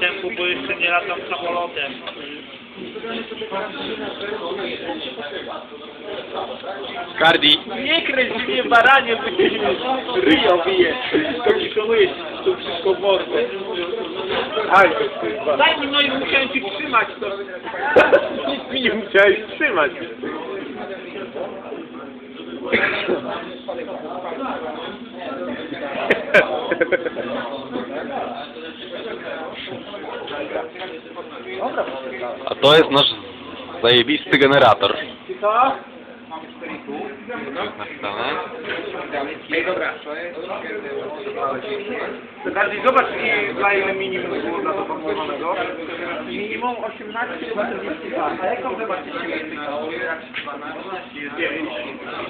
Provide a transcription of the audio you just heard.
Tempu, bo jeszcze nie latam samolotem. Cardi. Nie kręć mnie baranie, bo cię ryjo bije. To ci szanujesz, to wszystko w mordę. Daj mi, no i musiałem ci trzymać to. Nic mi nie musiałeś trzymać. A to jest nasz zajebisty generator. Co? Napisane. Ej, dobra. To bardziej zobacz, i dla ile minimum było zaproponowanego. Minimum 18 lub 42. A jaką wy macie siłę? 9.